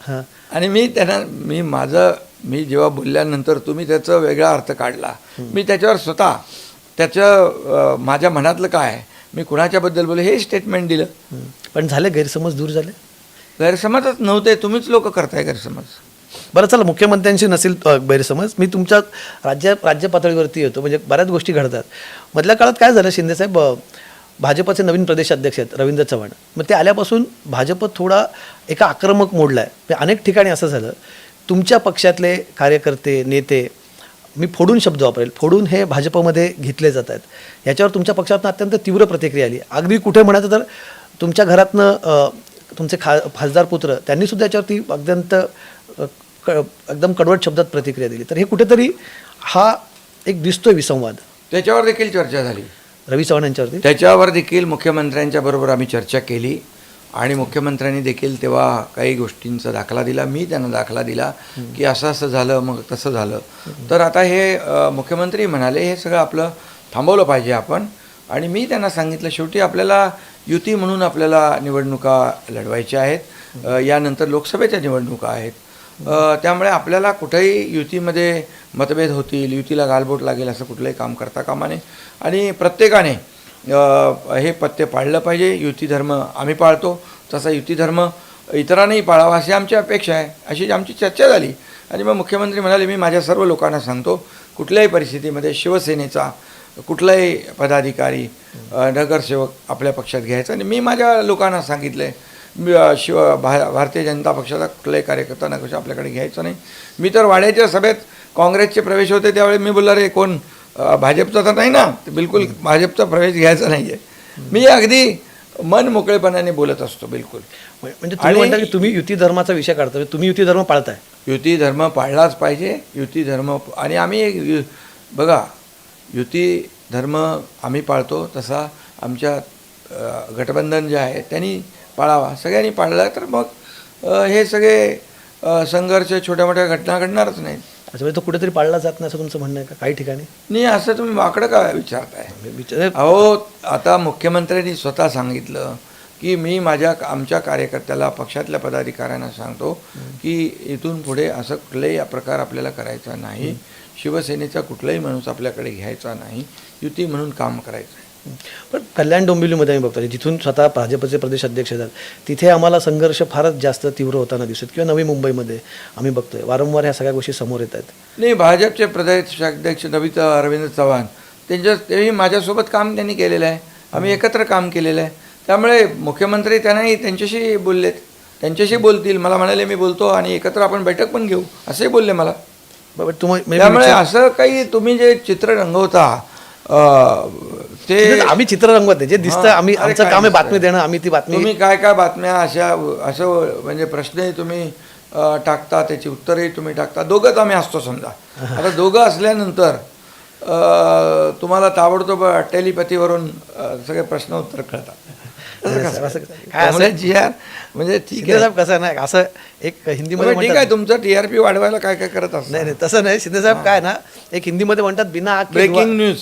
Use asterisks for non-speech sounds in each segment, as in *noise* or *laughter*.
हां. आणि मी त्यांना मी माझं मी जेव्हा बोलल्यानंतर तुम्ही त्याचा वेगळा अर्थ काढला. मी त्याच्यावर स्वतः त्याचं माझ्या मनातलं काय मी कुणाच्याबद्दल बोलले हे स्टेटमेंट दिलं. पण झाले गैरसमज दूर झाले? गैरसमजच नव्हते तुम्हीच लोक करताय गैरसमज. बरं चला मुख्यमंत्र्यांशी नसेल गैरसमज. मी तुमच्या राज्य राज्य पातळीवरती येतो म्हणजे बऱ्याच गोष्टी घडतात. मधल्या काळात काय झालं शिंदेसाहेब भाजपचे नवीन प्रदेशाध्यक्ष आहेत रवींद्र चव्हाण. मग ते आल्यापासून भाजप थोडा एका आक्रमक मोडला आहे म्हणजे अनेक ठिकाणी असं झालं तुमच्या पक्षातले कार्यकर्ते नेते मी फोडून शब्द वापरेल फोडून हे भाजपमध्ये घेतले जात आहेत. याच्यावर तुमच्या पक्षातनं अत्यंत तीव्र प्रतिक्रिया आली. अगदी कुठे म्हणायचं तर तुमच्या घरातनं तुमचे खा खासदार पुत्र त्यांनी सुद्धा याच्यावरती अत्यंत क एकदम कडवट शब्दात प्रतिक्रिया दिली. तर हे कुठेतरी हा एक दिसतोय विसंवाद. त्याच्यावर देखील चर्चा झाली. रवी चव्हाण यांच्यावरती? त्याच्यावर देखील मुख्यमंत्र्यांच्या बरोबर आम्ही चर्चा केली. आणि मुख्यमंत्र्यांनी देखील तेव्हा काही गोष्टींचा दाखला दिला. मी त्यांना दाखला दिला की असं असं झालं मग तसं झालं. तर आता हे मुख्यमंत्री म्हणाले हे सगळं आपलं थांबवलं पाहिजे आपण. आणि मी त्यांना सांगितलं शेवटी आपल्याला युती म्हणून आपल्याला निवडणुका लढवायच्या आहेत. यानंतर लोकसभेच्या निवडणुका आहेत. त्यामुळे आपल्याला कुठेही युतीमध्ये मतभेद होतील युतीला गालबोट लागेल असं कुठलंही काम करता कामा नये. आणि प्रत्येकाने हे पत्ते पाळलं पाहिजे. युती धर्म आम्ही पाळतो. तसा युती धर्म इतरांनाही पाळावा अशी आमची अपेक्षा आहे. अशी आमची चर्चा झाली. आणि मग मुख्यमंत्री म्हणाले मी माझ्या सर्व लोकांना सांगतो कुठल्याही परिस्थितीमध्ये शिवसेनेचा कुठलाही पदाधिकारी नगरसेवक आपल्या पक्षात घ्यायचा आणि मी माझ्या लोकांना सांगितलं आहे शिव भा भारतीय जनता पक्षाचा कुठलाही कार्यकर्ता नगरसेवक आपल्याकडे घ्यायचा नाही. मी तर वाड्याच्या सभेत काँग्रेसचे प्रवेश होते त्यावेळी मी बोललो रे कोण भाजपचा तर नाही ना? बिलकुल भाजपचा प्रवेश घ्यायचा नाही आहे मी अगदी मन मोकळेपणाने बोलत असतो बिलकुल. म्हणजे तुम्ही म्हणता की तुम्ही युती धर्माचा विषय काढता म्हणजे तुम्ही युती धर्म पाळताय. युती धर्म पाळलाच पाहिजे युती धर्म आणि आम्ही बघा युती धर्म आम्ही पाळतो तसा आमच्या गठबंधन जे आहे त्यांनी पाळावा. सगळ्यांनी पाळला तर मग हे सगळे संघर्ष छोट्या मोठ्या घटना घडणारच नाहीत. अच्छा म्हणजे तो कुठेतरी पाळला जात नाही असं तुमचं म्हणणं आहे का? काही ठिकाणी? नाही असं तुम्ही वाकडं का विचारताय? विचार अहो आता मुख्यमंत्र्यांनी स्वतः सांगितलं की मी माझ्या आमच्या कार्यकर्त्याला पक्षातल्या पदाधिकाऱ्यांना सांगतो की इथून पुढे असं कुठलाही प्रकार आपल्याला करायचा नाही. शिवसेनेचा कुठलाही माणूस आपल्याकडे घ्यायचा नाही. युती म्हणून काम करायचं आहे पण कल्याण डोंबिवलीमध्ये आम्ही बघतो जिथून स्वतः भाजपचे प्रदेश अध्यक्ष तिथे आम्हाला संघर्ष फारच जास्त तीव्र होताना दिसत. किंवा नवी मुंबईमध्ये आम्ही बघतोय. वारंवार ह्या सगळ्या गोष्टी समोर येत आहेत. नाही भाजपचे प्रदेशाध्यक्ष नवित अरविंद चव्हाण त्यांच्या तेही माझ्यासोबत काम त्यांनी केलेलं आहे. आम्ही एकत्र काम केलेलं आहे. त्यामुळे मुख्यमंत्री त्यांनाही त्यांच्याशी बोललेत. त्यांच्याशी बोलतील. मला म्हणाले मी बोलतो आणि एकत्र आपण बैठक पण घेऊ. असेही बोलले मला. त्यामुळे असं काही तुम्ही जे चित्र रंगवता ते आम्ही चित्र रंगवत नाही जे दिसतं आम्ही अरे आमचं काय काम आहे दिसतंय? बातमी देणं आम्ही ती बातमी तुम्ही काय काय बातम्या अशा असं म्हणजे प्रश्नही तुम्ही अं, टाकता त्याची उत्तरही तुम्ही टाकता. दोघंच आम्ही असतो समजा. आता दोघं असल्यानंतर अं, तुम्हाला ताबडतोब टेलिपॅथीवरून अं, सगळे प्रश्न उत्तर कळतात. तसं कसं? असं- काय असं- त्यामुळे जी आर म्हणजे ठीक शिंदे आहे. साहेब कसं आहे ना असं एक हिंदीमध्ये बरं, ठीक म्हणतात. आहे तुमचं टीआरपी वाढवायला काय काय करत असतं? नाही नाही तसं नाही. शिंदे साहेब काय ना एक हिंदीमध्ये म्हणतात बिना आग के ब्रेकिंग न्यूज.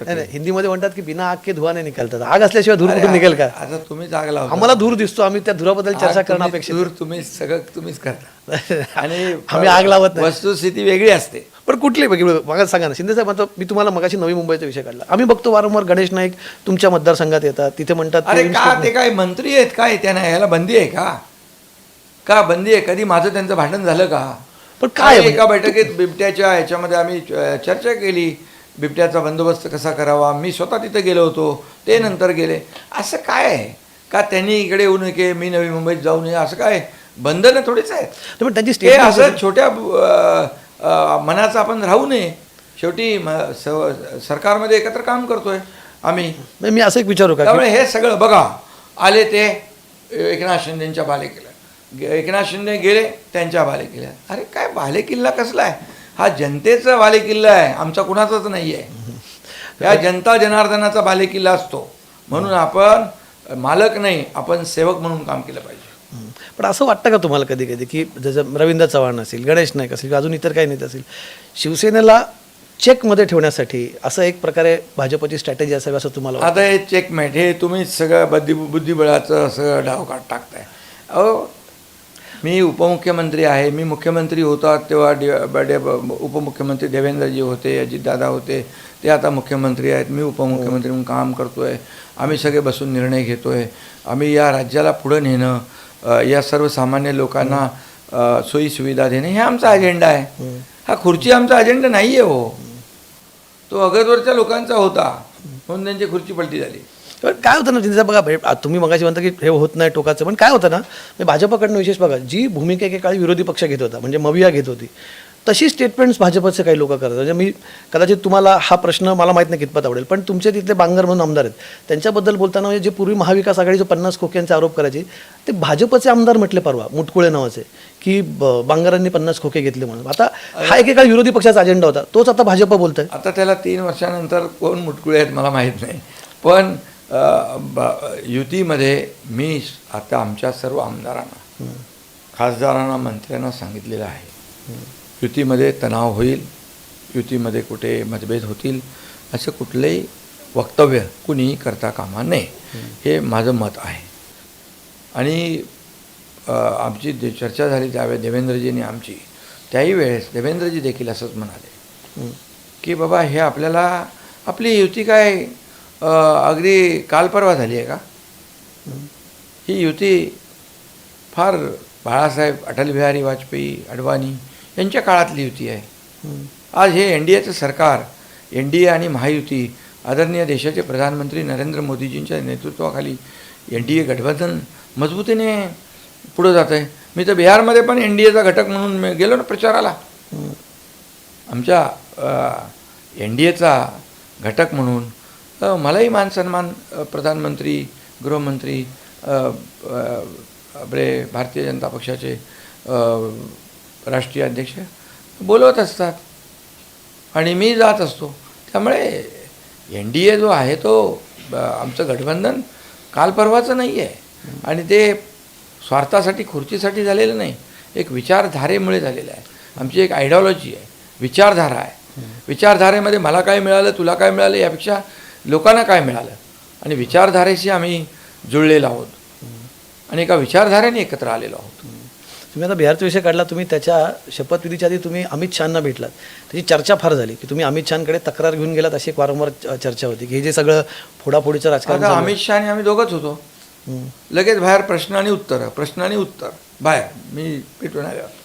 नाही नाही हिंदीमध्ये म्हणतात की बिना आग के धुवा नाही निघालतात आग असल्याशिवाय धूर कुठून निघेल का? आता तुम्ही जागला होता. आम्हाला धूर दिसतो आम्ही त्या धुराबद्दल चर्चा करणं तुम्ही- अपेक्षित दूर तुम्ही सगळं तुम्हीच करता. आणि *laughs* आम्ही आग लावत नाही. वस्तुस्थिती वेगळी असते. पण कुठली वेगळी? मग सांगा ना शिंदे साहेब म्हणतो मी तुम्हाला मगाशी नवी मुंबईचा विषय काढला. आम्ही बघतो वारंवार गणेश नाईक तुमच्या मतदारसंघात येतात तिथे म्हणतात की अरे का ते काय मंत्री आहेत काय त्यांना याला बंदी आहे का? का बंदी आहे? कधी माझं त्यांचं भांडण झालं का? पण काय आम्ही एका बैठकीत बिबट्याच्या ह्याच्यामध्ये आम्ही अ, चर्चा केली. बिबट्याचा बंदोबस्त कसा करावा? मी स्वतः तिथे गेलो होतो. ते नंतर गेले. असं काय आहे? का त्यांनी इकडे येऊ नये मी नवी मुंबईत जाऊ नये? असं काय बंधनं थोडीच आहेत. पण त्यांची ते स्टेटमेंट असं छोट्या मनाचं आपण राहू नये. शेवटी सरकारमध्ये एकत्र काम करतोय आम्ही. मी असं एक विचारू का? त्यामुळे हे सगळं बघा. आले ते एकनाथ शिंदेच्या बालेकिल्ला एकनाथ शिंदे गेले त्यांच्या बालेकिल्ला अरे काय बालेकिल्ला कसला आहे? हा जनतेचा बालेकिल्ला आहे आमचा कुणाचाच नाही आहे या जनता जनार्दनाचा बालेकिल्ला असतो म्हणून आपण मालक नाही आपण सेवक म्हणून काम केलं पाहिजे. पण असं वाटतं का तुम्हाला कधी कधी की जसं रवींद्र चव्हाण असेल गणेश नाईक असेल अजून इतर काही नेते असेल शिवसेनेला चेकमध्ये ठेवण्यासाठी असं एक प्रकारे भाजपची स्ट्रॅटेजी असावी असं तुम्हाला? आता हे चेकमेट हे तुम्ही सगळं बुद्धी बुद्धिबळाचं सगळं डाव काढ टाकताय अहो मी उपमुख्यमंत्री आहे. मी मुख्यमंत्री होता तेव्हा डे बडे उपमुख्यमंत्री देवेंद्रजी होते अजितदादा होते. ते आता मुख्यमंत्री आहेत. मी उपमुख्यमंत्री म्हणून काम करतो आहे आम्ही सगळे बसून निर्णय घेतो आहे आम्ही या राज्याला पुढं नेणं या सर्वसामान्य लोकांना सोयीसुविधा देणे हे आमचा अजेंडा आहे. हा खुर्ची आमचा अजेंडा नाही आहे हो. तो अगोदरच्या लोकांचा होता. म्हणून त्यांची खुर्ची पलटी झाली. पण काय होतं ना जिंदा बघा भे- आ- तुम्ही मगाशी म्हणता की हे होत नाही टोकाचं पण काय होतं ना म्हणजे भाजपकडनं विशेष बघा जी भूमिका एके काळी विरोधी पक्ष घेत होता म्हणजे मविया घेत होती तशी स्टेटमेंट्स भाजपचे काही लोक करतात. म्हणजे मी कदाचित तुम्हाला हा प्रश्न मला माहीत नाही कितपत आवडेल पण तुमचे तिथले बांगर म्हणून आमदार आहेत त्यांच्याबद्दल बोलताना म्हणजे जे पूर्वी महाविकास आघाडीचे पन्नास खोक्यांचे आरोप करायचे ते भाजपचे आमदार म्हटले परवा मुटकुळे नावाचे की ब- बांगरांनी पन्नास खोके घेतले म्हणून. आता हा एकेकाळी विरोधी पक्षाचा अजेंडा होता तोच आता भाजप बोलतोय. आता त्याला तीन वर्षानंतर कोण मुटकुळे आहेत मला माहीत नाही पण युतीमध्ये मी आता आमच्या सर्व आमदारांना खासदारांना मंत्र्यांना सांगितलेलं आहे. युतीमध्ये तणाव होईल युतीमध्ये कुठे मतभेद होतील असं कुठलंही वक्तव्य कुणीही करता कामा नये हे माझं मत आहे. आणि आमची जे चर्चा झाली त्यावेळेस देवेंद्रजींनी आमची त्याही वेळेस देवेंद्रजी देखील असंच म्हणाले की बाबा हे आपल्याला आपली युती काय? अगदी कालपरवा झाली आहे का? ही युती फार बाळासाहेब अटल बिहारी वाजपेयी अडवाणी यांच्या काळातली युती आहे. आज हे एन डी एचं सरकार एन डी ए आणि महायुती आदरणीय देशाचे प्रधानमंत्री नरेंद्र मोदीजींच्या नेतृत्वाखाली एन डी ए गठबंधन मजबूतीने पुढं जात आहे. मी तर बिहारमध्ये पण एन डी एचा घटक म्हणून गेलो ना प्रचाराला. आमच्या एन डी एचा घटक म्हणून मलाही मान सन्मान अ, प्रधानमंत्री गृहमंत्री आपले भारतीय जनता पक्षाचे राष्ट्रीय अध्यक्ष बोलवत असतात. आणि मी जात असतो. त्यामुळे एन डी ए जो आहे तो आमचं गठबंधन काल परवाचं नाही आहे आणि ते स्वार्थासाठी खुर्चीसाठी झालेलं नाही. एक विचारधारेमुळे झालेलं आहे. आमची एक आयडिओलॉजी आहे. विचारधारा आहे. विचारधारेमध्ये मला काय मिळालं तुला काय मिळालं यापेक्षा लोकांना काय मिळालं? आणि विचारधारेशी आम्ही जुळलेलो आहोत. आणि एका विचारधारेने एकत्र आलेलो आहोत. तुम्ही आता बिहारचा विषय काढला तुम्ही त्याच्या शपथविधीच्या आधी तुम्ही अमित शहाना भेटलात. त्याची चर्चा फार झाली की तुम्ही अमित शहाकडे तक्रार घेऊन गेलात अशी एक वारंवार चर्चा होती की हे जे सगळं फोडाफोडीचं राजकारण. अमित शहा आणि आम्ही दोघंच होतो. लगेच बाहेर प्रश्न आणि उत्तर प्रश्न आणि उत्तर. बाहेर. मी पेटून आल्यावर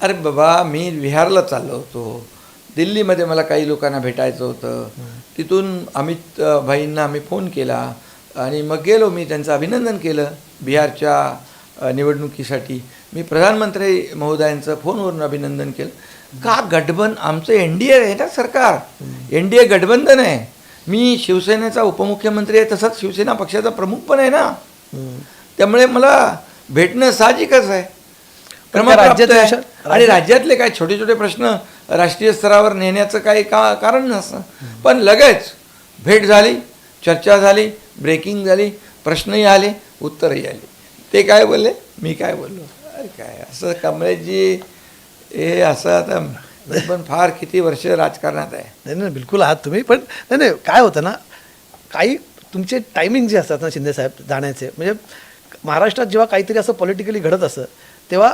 अरे बाबा मी बिहारला चाललो होतो. दिल्लीमध्ये मला काही लोकांना भेटायचं होतं. तिथून अमित भाईंना आम्ही फोन केला. आणि मग गेलो मी त्यांचं अभिनंदन केलं बिहारच्या निवडणुकीसाठी. मी प्रधानमंत्री महोदयांचं फोनवरून अभिनंदन केलं. का गठबंधन आमचं एन डी ए आहे ना सरकार. एन डी ए गठबंधन आहे. मी शिवसेनेचा उपमुख्यमंत्री आहे तसाच शिवसेना पक्षाचा प्रमुख पण आहे ना. त्यामुळे मला भेटणं साहजिकच आहे. आणि राज्यातले काय छोटे छोटे प्रश्न राष्ट्रीय स्तरावर नेण्याचं काही का कारण नसतं पण लगेच भेट झाली चर्चा झाली ब्रेकिंग झाली प्रश्नही आले उत्तरही आले. ते काय बोलले? मी काय बोललो? अरे काय असं कमळेजी हे असं आता पण फार किती वर्ष राजकारणात आहे. नाही नाही बिलकुल आहात तुम्ही पण नाही नाही काय होतं ना काही तुमचे टायमिंग जे असतात ना शिंदेसाहेब जाण्याचे म्हणजे महाराष्ट्रात जेव्हा काहीतरी असं पॉलिटिकली घडत असतं तेव्हा